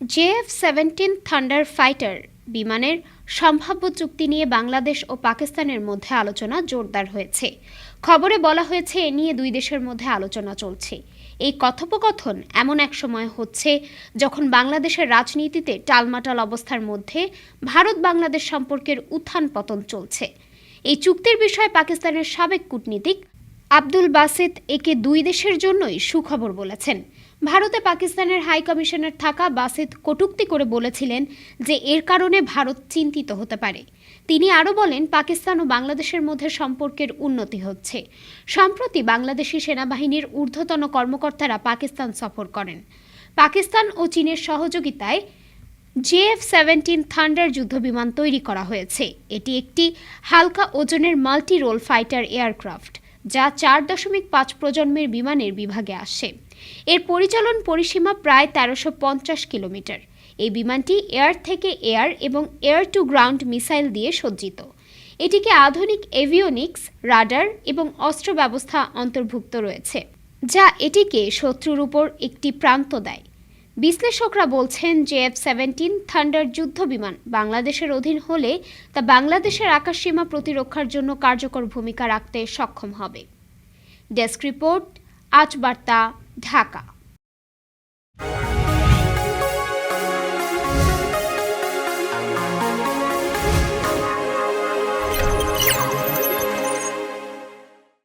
JF seventeen thunder fighter বিমানের সম্ভাব্য চুক্তি নিয়ে বাংলাদেশ ও পাকিস্তানের মধ্যে আলোচনা জোরদার হয়েছে। খবরে বলা হয়েছে, এ নিয়ে দুই দেশের মধ্যে আলোচনা চলছে। এই কথোপকথন এমন এক সময় হচ্ছে যখন বাংলাদেশের রাজনীতিতে টালমাটাল অবস্থার মধ্যে ভারত বাংলাদেশ সম্পর্কের উত্থান পতন চলছে। এই চুক্তির বিষয়ে পাকিস্তানের সাবেক কূটনীতিক আব্দুল বাসেত একে দুই দেশের জন্যই সুখবর বলেছেন। ভারতে পাকিস্তানের হাই কমিশনার থাকা বাসেত কটূক্তি করে বলেছিলেন যে এর কারণে ভারত চিন্তিত হতে পারে। তিনি আরও বলেন, পাকিস্তান ও বাংলাদেশের মধ্যে সম্পর্কের উন্নতি হচ্ছে। সম্প্রতি বাংলাদেশি সেনাবাহিনীর ঊর্ধ্বতন কর্মকর্তারা পাকিস্তান সফর করেন। পাকিস্তান ও চীনের সহযোগিতায় জেএফ সেভেন্টিন থান্ডার যুদ্ধবিমান তৈরি করা হয়েছে। এটি একটি হালকা ওজনের মাল্টি রোল ফাইটার এয়ারক্রাফট। যা চার দশমিক পাঁচ প্রজন্মের বিমানের বিভাগে আসে। এর পরিচালন পরিসীমা প্রায় তেরোশো পঞ্চাশ কিলোমিটার। এই বিমানটি এয়ার থেকে এয়ার এবং এয়ার টু গ্রাউন্ড মিসাইল দিয়ে সজ্জিত। এটিকে আধুনিক এভিওনিক্স, রাডার এবং অস্ত্র ব্যবস্থা অন্তর্ভুক্ত রয়েছে, যা এটিকে শত্রুর উপর একটি প্রান্ত দেয়। বিশ্লেষকরা বলছেন যে এফ সেভেন্টিন থান্ডার যুদ্ধ বিমান বাংলাদেশের অধীন হলে তা বাংলাদেশের আকাশসীমা প্রতিরক্ষার জন্য কার্যকর ভূমিকা রাখতে সক্ষম হবে। ডেস্ক রিপোর্ট, আজ বার্তা, ঢাকা।